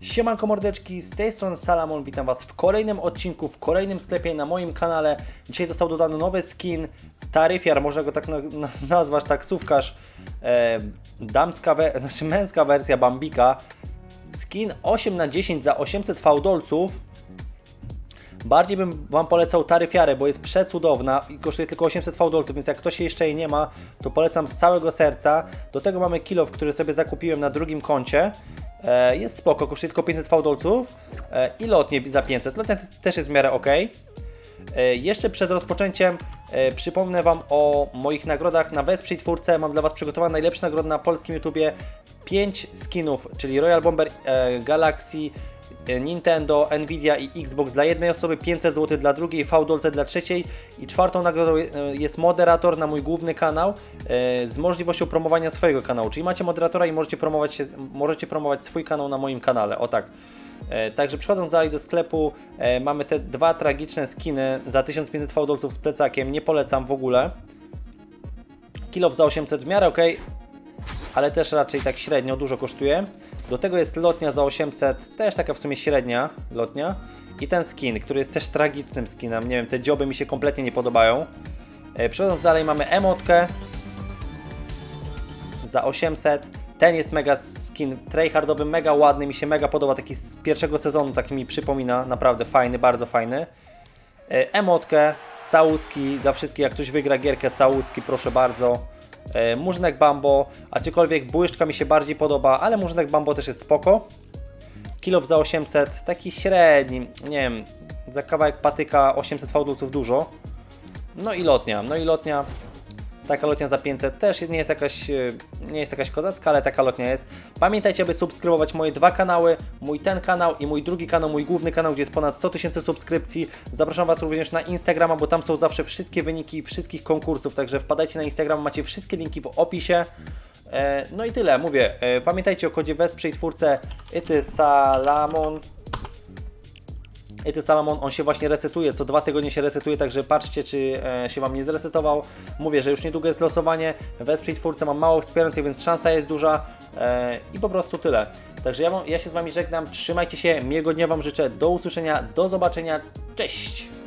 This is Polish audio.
Siemanko mordeczki, z tej strony Salamon, witam Was w kolejnym odcinku, w kolejnym sklepie na moim kanale. Dzisiaj został dodany nowy skin, taryfiar, można go tak na, na, nazwać, taksówkarz, e, damska, we, znaczy męska wersja Bambika. Skin 8 na 10 za 800 fałdolców. Bardziej bym Wam polecał taryfiarę, bo jest przecudowna i kosztuje tylko 800 fałdolców, więc jak ktoś jeszcze jej nie ma, to polecam z całego serca. Do tego mamy kilof, który sobie zakupiłem na drugim koncie. E, jest spoko, kosztuje tylko 500 fałdolców e, i lotnie za 500. Lotnia też jest w miarę ok. E, jeszcze przed rozpoczęciem przypomnę Wam o moich nagrodach na Wesprzyj Twórcę. Mam dla Was przygotowane najlepsze nagrody na polskim YouTubie. 5 skinów, czyli Royal Bomber Galaxy, Nintendo, Nvidia i Xbox dla jednej osoby, 500 zł dla drugiej, V-Dolce dla trzeciej i czwartą nagrodą e, jest moderator na mój główny kanał e, z możliwością promowania swojego kanału. Czyli macie moderatora i możecie promować, się, możecie promować swój kanał na moim kanale. O tak. E, Także przechodząc dalej do sklepu, e, mamy te dwa tragiczne skiny za 1500 fałdolców z plecakiem. Nie polecam w ogóle. Kilof za 800 w miarę ok, ale też raczej tak średnio, dużo kosztuje. Do tego jest lotnia za 800, też taka w sumie średnia lotnia. I ten skin, który jest też tragicznym skinem. Nie wiem, te dzioby mi się kompletnie nie podobają. E, Przechodząc dalej, mamy emotkę za 800. Ten jest mega skin tryhardowy, mega ładny, mi się mega podoba, taki z pierwszego sezonu, taki mi przypomina, naprawdę fajny, bardzo fajny. E, Emotkę, całuski dla wszystkich, jak ktoś wygra gierkę, całuski, proszę bardzo. E, Murzynek Bambo, aczkolwiek błyszczka mi się bardziej podoba, ale Murzynek Bambo też jest spoko. Kilof za 800, taki średni, nie wiem, za kawałek patyka 800 fałdulców dużo. No i lotnia, no i lotnia, taka lotnia za 500 też nie jest jakaś, e, nie jest jakaś kozacka, ale taka lotnia jest. Pamiętajcie, aby subskrybować moje dwa kanały, mój ten kanał i mój drugi kanał, mój główny kanał, gdzie jest ponad 100 tysięcy subskrypcji. Zapraszam Was również na Instagrama, bo tam są zawsze wszystkie wyniki wszystkich konkursów, także wpadajcie na Instagram, macie wszystkie linki w opisie. E, No i tyle, mówię, e, pamiętajcie o kodzie Wesprzyj Twórcę Ity Salamon Ety Salamon, on się właśnie resetuje, co dwa tygodnie się resetuje, także patrzcie, czy e, się Wam nie zresetował. Mówię, że już niedługo jest losowanie, wesprzyj twórcę, mam mało wspierających, więc szansa jest duża. E, i po prostu tyle. Także ja, ja się z Wami żegnam, trzymajcie się, miłego dnia Wam życzę, do usłyszenia, do zobaczenia, cześć!